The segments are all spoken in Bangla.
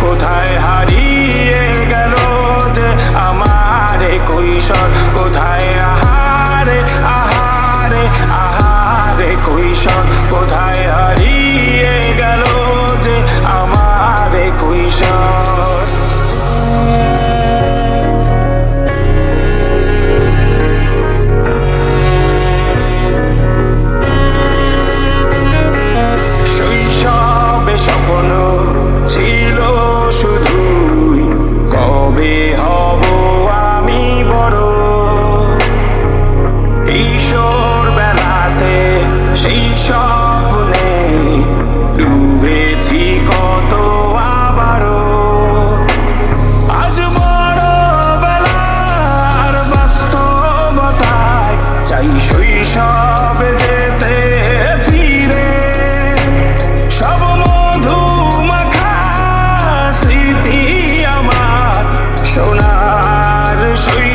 কোথায়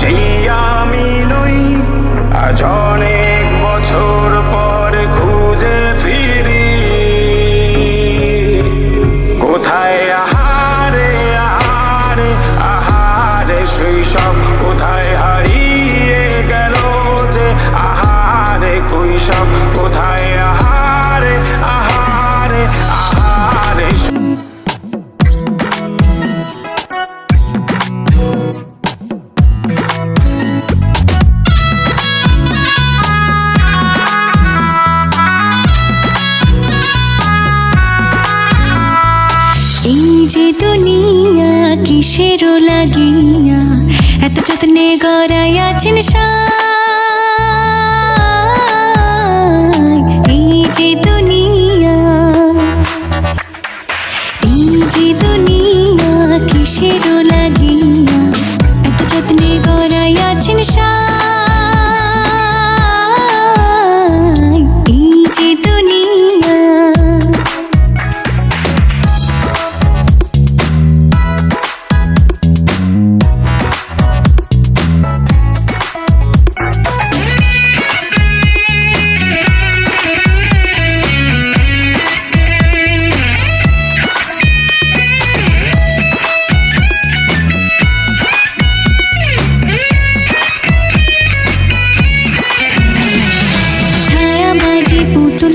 সেই আমি নই। বছর পর খুঁজে ফিরি। কোথায় আহারে আহারে আহারে শৈশব কিসেরও লাগিয়া এত যত্নে গড়াই আছেন। এই যে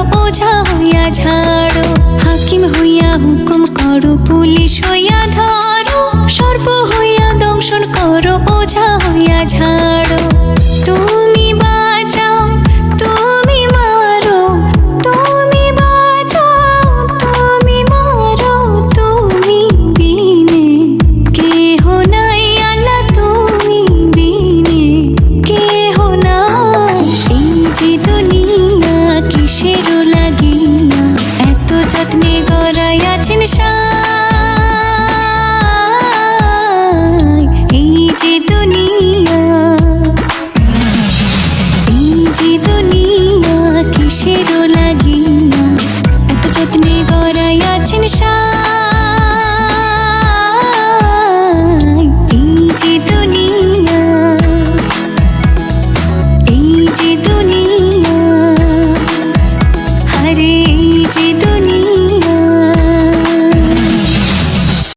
করো বোঝা হইয়া ঝাড়ো। হাকিম হইয়া হুকুম করো পুলিশ হইয়া গড়াইয়াছেন সাই